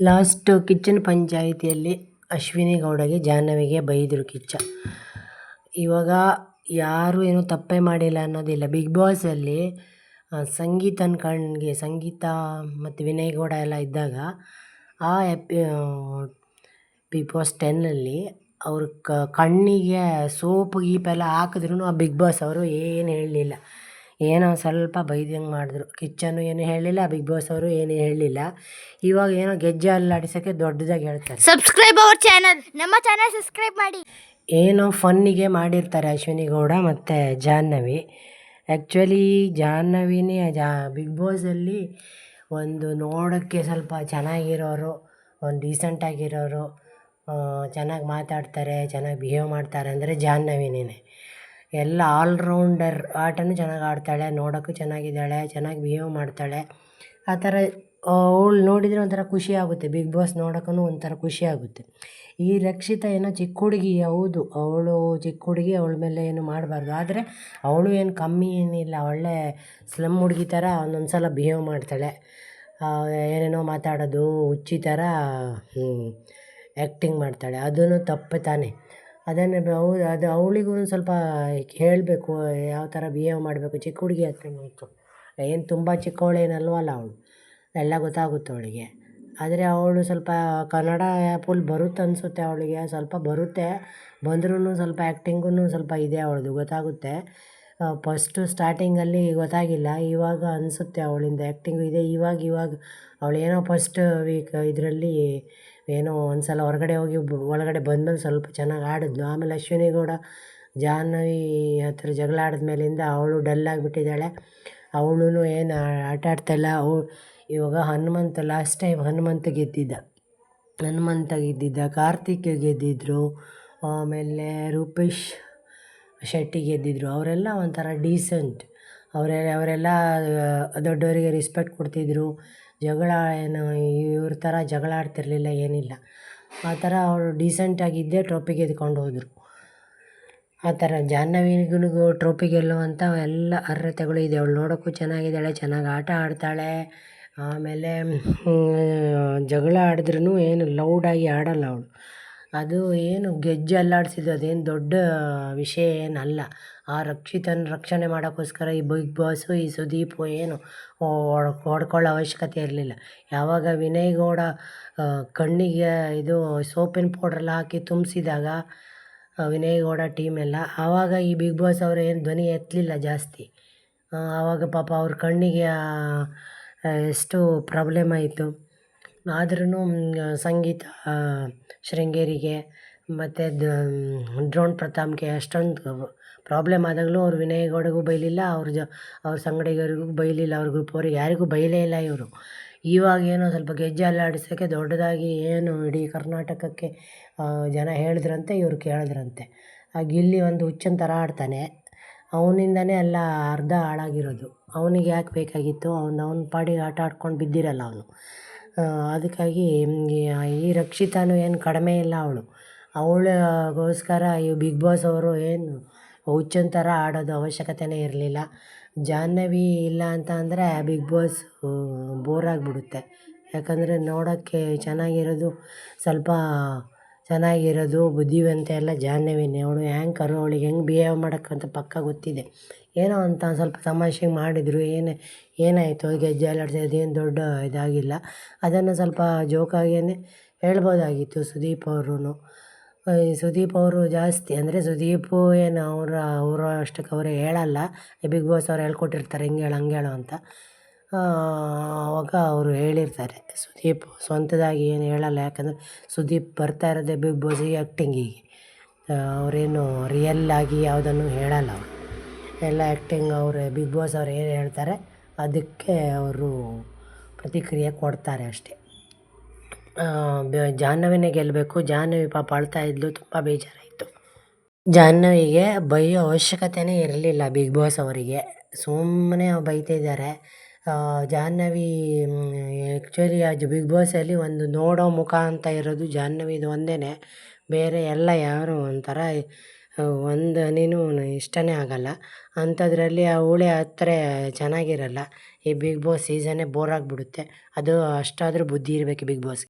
Last ಕಿಚ್ಚನ್ ಪಂಚಾಯಿತಿಯಲ್ಲಿ ಅಶ್ವಿನಿ ಗೌಡಗೆ ಜಾಹ್ನವಿಗೆ ಬೈದರು ಕಿಚ್ಚ. ಇವಾಗ ಯಾರು ಏನು ತಪ್ಪೇ ಮಾಡಿಲ್ಲ ಅನ್ನೋದಿಲ್ಲ. ಬಿಗ್ ಬಾಸಲ್ಲಿ ಸಂಗೀತನ ಕಣ್ಣಿಗೆ ಸಂಗೀತ ಮತ್ತು ವಿನಯ್ ಗೌಡ ಎಲ್ಲ ಇದ್ದಾಗ ಆ ಎಪಿ ಬಿಗ್ ಬಾಸ್ ಟೆನ್ನಲ್ಲಿ ಅವ್ರ ಕಣ್ಣಿಗೆ ಸೋಪು, ಗೀಪೆಲ್ಲ ಹಾಕಿದ್ರು ಆ ಬಿಗ್ ಬಾಸ್ ಅವರು ಏನು ಹೇಳಲಿಲ್ಲ. ಏನೋ ಸ್ವಲ್ಪ ಬೈದಂಗೆ ಮಾಡಿದ್ರು. ಕಿಚ್ಚನ್ನು ಏನು ಹೇಳಲಿಲ್ಲ ಬಿಗ್ ಬಾಸ್ ಅವರು ಏನು ಹೇಳಲಿಲ್ಲ ಇವಾಗ ಏನೋ ಗೆಜ್ಜೆ ಅಲ್ಲಾಡಿಸೋಕ್ಕೆ ದೊಡ್ಡದಾಗಿ ಹೇಳ್ತಾರೆ. ಸಬ್ಸ್ಕ್ರೈಬ್ ಅವರ್ ಚಾನಲ್ ನಮ್ಮ ಚಾನಲ್ ಸಬ್ಸ್ಕ್ರೈಬ್ ಮಾಡಿ. ಏನೋ ಫನ್ನಿಗೆ ಮಾಡಿರ್ತಾರೆ ಅಶ್ವಿನಿ ಗೌಡ ಮತ್ತು ಜಾಹ್ನವಿ. ಆ್ಯಕ್ಚುಲಿ ಜಾಹ್ನವಿನೇ ಜಾ ಬಿಗ್ ಬಾಸಲ್ಲಿ ಒಂದು ನೋಡೋಕ್ಕೆ ಸ್ವಲ್ಪ ಚೆನ್ನಾಗಿರೋರು ಒಂದು ಡೀಸೆಂಟಾಗಿರೋರು ಚೆನ್ನಾಗಿ ಮಾತಾಡ್ತಾರೆ ಚೆನ್ನಾಗಿ ಬಿಹೇವ್ ಮಾಡ್ತಾರೆ ಅಂದರೆ ಜಾಹ್ನವಿನೇ ಎಲ್ಲ ಆಲ್ರೌಂಡರ್ ಆಟನೂ ಚೆನ್ನಾಗಿ ಆಡ್ತಾಳೆ, ನೋಡೋಕ್ಕೂ ಚೆನ್ನಾಗಿದ್ದಾಳೆ, ಚೆನ್ನಾಗಿ ಬಿಹೇವ್ ಮಾಡ್ತಾಳೆ. ಆ ಥರ ಅವ್ಳು ನೋಡಿದರೆ ಒಂಥರ ಖುಷಿ ಆಗುತ್ತೆ. ಬಿಗ್ ಬಾಸ್ ನೋಡೋಕ್ಕೂ ಒಂಥರ ಖುಷಿ ಆಗುತ್ತೆ. ಈ ರಕ್ಷಿತ ಏನೋ ಚಿಕ್ಕ ಹುಡುಗಿ, ಹೌದು. ಅವಳು ಚಿಕ್ಕ ಹುಡುಗಿ, ಅವಳ ಮೇಲೆ ಏನು ಮಾಡಬಾರ್ದು. ಆದರೆ ಅವಳು ಏನು ಕಮ್ಮಿ ಏನಿಲ್ಲ. ಒಳ್ಳೆ ಸ್ಲಮ್ ಹುಡುಗಿ ಥರ ಒಂದೊಂದು ಸಲ ಬಿಹೇವ್ ಮಾಡ್ತಾಳೆ ಏನೇನೋ ಮಾತಾಡೋದು, ಹುಚ್ಚಿ ಥರ ಆ್ಯಕ್ಟಿಂಗ್ ಮಾಡ್ತಾಳೆ. ಅದೂ ತಪ್ಪು ತಾನೇ. ಅದನ್ನು ಅವ್ರು ಅದು ಅವಳಿಗೂ ಸ್ವಲ್ಪ ಹೇಳಬೇಕು, ಯಾವ ಥರ ಬಿಹೇವ್ ಮಾಡಬೇಕು. ಚಿಕ್ಕ ಹುಡುಗಿ ಹತ್ರ ಏನು ತುಂಬ ಚಿಕ್ಕವಳೇನಲ್ವಲ್ಲ ಅವಳು. ಎಲ್ಲ ಗೊತ್ತಾಗುತ್ತೆ ಅವಳಿಗೆ. ಆದರೆ ಅವಳು ಸ್ವಲ್ಪ ಕನ್ನಡ ಫುಲ್ ಬರುತ್ತೆ ಅನಿಸುತ್ತೆ ಅವಳಿಗೆ. ಸ್ವಲ್ಪ ಬರುತ್ತೆ. ಬಂದ್ರೂ ಸ್ವಲ್ಪ ಆ್ಯಕ್ಟಿಂಗೂ ಸ್ವಲ್ಪ ಇದೆ ಅವಳದು, ಗೊತ್ತಾಗುತ್ತೆ. ಫಸ್ಟು ಸ್ಟಾರ್ಟಿಂಗಲ್ಲಿ ಗೊತ್ತಾಗಿಲ್ಲ. ಇವಾಗ ಅನಿಸುತ್ತೆ ಅವಳಿಂದ ಆ್ಯಕ್ಟಿಂಗು ಇದೆ. ಇವಾಗ ಇವಾಗ ಅವಳೇನೋ ಫಸ್ಟ್ ವೀಕ್ ಇದರಲ್ಲಿ ಏನೋ ಒಂದು ಸಲ ಹೊರಗಡೆ ಹೋಗಿ ಒಳಗಡೆ ಬಂದ್ಮೇಲೆ ಸ್ವಲ್ಪ ಚೆನ್ನಾಗಿ ಆಡಿದ್ಲು. ಆಮೇಲೆ ಅಶ್ವಿನಿ ಗೌಡ, ಜಾಹ್ನವಿ ಹತ್ತಿರ ಜಗಳ ಆಡಿದ ಮೇಲಿಂದ ಅವಳು ಡಲ್ ಆಗಿಬಿಟ್ಟಿದ್ದಾಳೆ. ಅವಳು ಏನು ಆಟ ಆಡ್ತಾಯಿಲ್ಲ ಅವಳು ಇವಾಗ ಹನುಮಂತ ಲಾಸ್ಟ್ ಟೈಮ್ ಹನುಮಂತ ಗೆದ್ದಿದ್ದ. ಹನುಮಂತ ಗೆದ್ದಿದ್ದ, ಕಾರ್ತಿಕ್ ಗೆದ್ದಿದ್ದರು ಆಮೇಲೆ ರೂಪೇಶ್ ಶೆಟ್ಟಿ ಗೆದ್ದಿದ್ರು ಅವರೆಲ್ಲ ಒಂಥರ ಡೀಸೆಂಟ್ ಅವರೆ, ಅವರೆಲ್ಲ ದೊಡ್ಡವರಿಗೆ ರೆಸ್ಪೆಕ್ಟ್ ಕೊಡ್ತಿದ್ದರು ಜಗಳ ಏನು, ಇವ್ರ ಥರ ಜಗಳ ಆಡ್ತಿರಲಿಲ್ಲ, ಏನಿಲ್ಲ. ಆ ಥರ ಅವರು ಡೀಸೆಂಟಾಗಿದ್ದೇ ಟ್ರೋಪಿ ಗೆದ್ಕೊಂಡು ಹೋದರು. ಆ ಥರ ಜಾಹ್ನವಿಗೂ ಟ್ರೋಫಿ ಗೆಲ್ಲುವಂಥ ಎಲ್ಲ ಅರ್ಹತೆಗಳು ಇದೆ. ಅವಳು ನೋಡೋಕ್ಕೂ ಚೆನ್ನಾಗಿದ್ದಾಳೆ, ಚೆನ್ನಾಗಿ ಆಟ ಆಡ್ತಾಳೆ. ಆಮೇಲೆ ಜಗಳ ಆಡಿದ್ರೂ ಏನು ಲೌಡಾಗಿ ಆಡೋಲ್ಲ ಅವಳು. ಅದು ಏನು ಗೆಜ್ಜೆ ಅಲ್ಲಾಡಿಸಿದ್ದು ಅದೇನು ದೊಡ್ಡ ವಿಷಯ ಏನಲ್ಲ. ಆ ರಕ್ಷಿತನ ರಕ್ಷಣೆ ಮಾಡೋಕ್ಕೋಸ್ಕರ ಈ ಬಿಗ್ ಬಾಸು, ಈ ಸುದೀಪು ಏನು ಹೊಡ್ಕೊಳ್ಳೋ ಅವಶ್ಯಕತೆ ಇರಲಿಲ್ಲ. ಯಾವಾಗ ವಿನಯ್ ಗೌಡ ಕಣ್ಣಿಗೆ ಇದು ಸೋಪಿನ ಪೌಡ್ರೆಲ್ಲ ಹಾಕಿ ತುಂಬಿಸಿದಾಗ ವಿನಯ್ ಗೌಡ ಟೀಮೆಲ್ಲ ಆವಾಗ ಈ ಬಿಗ್ ಬಾಸ್ ಅವರು ಏನು ಧ್ವನಿ ಎತ್ತಲಿಲ್ಲ ಜಾಸ್ತಿ. ಆವಾಗ ಪಾಪ ಅವ್ರ ಕಣ್ಣಿಗೆ ಎಷ್ಟು ಪ್ರಾಬ್ಲಮ್ ಆಯಿತು. ಆದ್ರೂ ಸಂಗೀತ ಶೃಂಗೇರಿಗೆ ಮತ್ತು ಡ್ರೋನ್ ಪ್ರತಾಪ್ಗೆ ಅಷ್ಟೊಂದು ಪ್ರಾಬ್ಲಮ್ ಆದಾಗಲೂ ಅವ್ರು ವಿನಯ್ ಗೌಡಗೂ ಬೈಲಿಲ್ಲ, ಅವ್ರ ಜ, ಅವ್ರ ಸಂಗಡಿಗರಿಗೂ ಬೈಲಿಲ್ಲ, ಅವ್ರ ಗ್ರೂಪ್ ಅವ್ರಿಗೆ ಯಾರಿಗೂ ಬೈಲೇ ಇಲ್ಲ ಇವರು. ಇವಾಗ ಏನೋ ಸ್ವಲ್ಪ ಗೆಜ್ಜೆ ಅಲ್ಲಾಡಿಸೋಕ್ಕೆ ದೊಡ್ಡದಾಗಿ ಏನು ಇಡೀ ಕರ್ನಾಟಕಕ್ಕೆ ಜನ ಹೇಳಿದ್ರಂತೆ, ಇವರು ಕೇಳಿದ್ರಂತೆ. ಆ, ಗಿಲ್ಲಿ ಒಂದು ಹುಚ್ಚನ ಥರ ಆಡ್ತಾನೆ. ಅವನಿಂದನೇ ಎಲ್ಲ ಅರ್ಧ ಹಾಳಾಗಿರೋದು. ಅವನಿಗೆ ಯಾಕೆ ಬೇಕಾಗಿತ್ತು? ಅವ್ನು, ಅವ್ನ ಪಾಡಿಗೆ ಆಟ ಆಡ್ಕೊಂಡು ಬಿದ್ದಿರಲ್ಲ ಅವನು. ಅದಕ್ಕಾಗಿ ಈ ರಕ್ಷಿತಾನು ಏನು ಕಡಿಮೆ ಇಲ್ಲ ಅವಳು. ಅವಳಿಗೋಸ್ಕರ ಈ ಬಿಗ್ ಬಾಸ್ ಅವರು ಏನು ಹುಚ್ಚನ ಥರ ಆಡೋದು ಅವಶ್ಯಕತೆನೇ ಇರಲಿಲ್ಲ. ಜಾಹ್ನವಿ ಇಲ್ಲ ಅಂತ ಅಂದರೆ ಬಿಗ್ ಬಾಸ್ ಬೋರಾಗಿಬಿಡುತ್ತೆ ಯಾಕಂದರೆ ನೋಡೋಕ್ಕೆ ಚೆನ್ನಾಗಿರೋದು ಸ್ವಲ್ಪ ಚೆನ್ನಾಗಿರೋದು, ಬುದ್ಧಿವಂತ ಎಲ್ಲ ಜಾಹ್ನವಿನೇ. ಅವಳು ಆ್ಯಂಕರು ಅವಳಿಗೆ ಹೆಂಗೆ ಬಿಹೇವ್ ಮಾಡೋಕ್ಕಂತ ಪಕ್ಕ ಗೊತ್ತಿದೆ. ಏನೋ ಅಂತ ಸ್ವಲ್ಪ ತಮಾಷೆಗೆ ಮಾಡಿದರು, ಏನು, ಏನಾಯಿತು? ಗೆಜ್ಜೆ ಅಲ್ಲಾಡ್ಸೋದು ಅದೇನು ದೊಡ್ಡ ಇದಾಗಿಲ್ಲ. ಅದನ್ನು ಸ್ವಲ್ಪ ಜೋಕಾಗಿಯೇ ಹೇಳ್ಬೋದಾಗಿತ್ತು ಸುದೀಪ್ ಅವ್ರೂ ಸುದೀಪ್ ಅವರು ಜಾಸ್ತಿ ಅಂದರೆ ಸುದೀಪು ಏನು ಅವರ, ಅವರು ಅಷ್ಟಕ್ಕೆ ಅವರೇ ಹೇಳಲ್ಲ. ಬಿಗ್ ಬಾಸ್ ಅವ್ರು ಹೇಳ್ಕೊಟ್ಟಿರ್ತಾರೆ, ಹಿಂಗೆ ಹೇಳು, ಹಂಗೆ ಹೇಳು ಅಂತ. ಆವಾಗ ಅವರು ಹೇಳಿರ್ತಾರೆ, ಸುದೀಪ್ ಸ್ವಂತದಾಗಿ ಏನು ಹೇಳಲ್ಲ, ಯಾಕಂದರೆ ಸುದೀಪ್ ಬರ್ತಾ ಇರೋದೇ ಬಿಗ್ ಬಾಸಿಗೆ ಆ್ಯಕ್ಟಿಂಗಿಗೆ ಅವರೇನು ರಿಯಲ್ ಆಗಿ ಯಾವುದನ್ನು ಹೇಳಲ್ಲ ಅವರು. ಎಲ್ಲ ಆ್ಯಕ್ಟಿಂಗ್ ಅವರೇ, ಬಿಗ್ ಬಾಸ್ ಅವ್ರು ಏನು ಹೇಳ್ತಾರೆ, ಅದಕ್ಕೆ ಅವರು ಪ್ರತಿಕ್ರಿಯೆ ಕೊಡ್ತಾರೆ ಅಷ್ಟೇ. ಜಾಹ್ನವಿನೇ ಗೆಲ್ಲಬೇಕು ಜಾಹ್ನವಿ ಪಾಪ ಅಳ್ತಾ ಇದ್ಲು, ತುಂಬ ಬೇಜಾರಾಯಿತು. ಜಾಹ್ನವಿಗೆ ಬೈಯೋ ಅವಶ್ಯಕತೆನೇ ಇರಲಿಲ್ಲ ಬಿಗ್ ಬಾಸ್ ಅವರಿಗೆ. ಸುಮ್ಮನೆ ಬೈತಿದ್ದಾರೆ ಜಾಹ್ನವಿ ಆ್ಯಕ್ಚುಲಿ ಅದು ಬಿಗ್ ಬಾಸಲ್ಲಿ ಒಂದು ನೋಡೋ ಮುಖ ಅಂತ ಇರೋದು ಜಾಹ್ನವಿದು ಒಂದೇ ಬೇರೆ ಎಲ್ಲ ಯಾರು ಒಂಥರ ಒಂದು ನೀನು ಇಷ್ಟನೇ ಆಗಲ್ಲ. ಅಂಥದ್ರಲ್ಲಿ ಅವಳೇ ಹತ್ರ ಚೆನ್ನಾಗಿರಲ್ಲ. ಈ ಬಿಗ್ ಬಾಸ್ ಸೀಸನ್ನೇ ಬೋರ್ ಆಗಿಬಿಡುತ್ತೆ. ಅದು ಅಷ್ಟಾದರೂ ಬುದ್ಧಿ ಇರಬೇಕು ಬಿಗ್ ಬಾಸ್ಗೆ